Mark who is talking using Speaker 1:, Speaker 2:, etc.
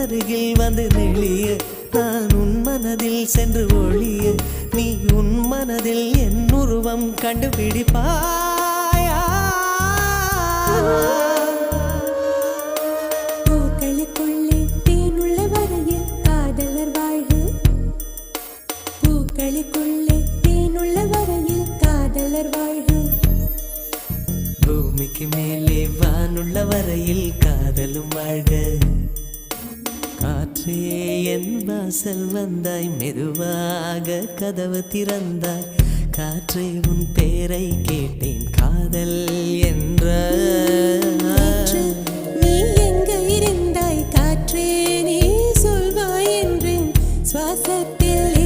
Speaker 1: அருகில் வந்து நெளிய நான் உன் மனதில் சென்று ஒளிய நீ உன் மனதில் என் உருவம் கண்டுபிடிப்பாயா?
Speaker 2: பூக்களுக்குள்ளே தேனுள்ள வரையில் காதலர் வாழ்வு பூக்களுக்குள்ளே தேனுள்ள வரையில் காதலர் வாழ்வு
Speaker 1: பூமிக்கு மேலே வானுள்ள வரையில் காதலும் வாழ்க. காற்றே என் வாசல் வந்தாய் மெதுவாக கதவு திறந்தாய். காற்றே உன் பேரை கேட்டேன் காதல் என்ற
Speaker 2: நீ எங்க இருந்தாய்? காற்றே நீ சொல்வாய் என்றேன். சுவாசத்தில்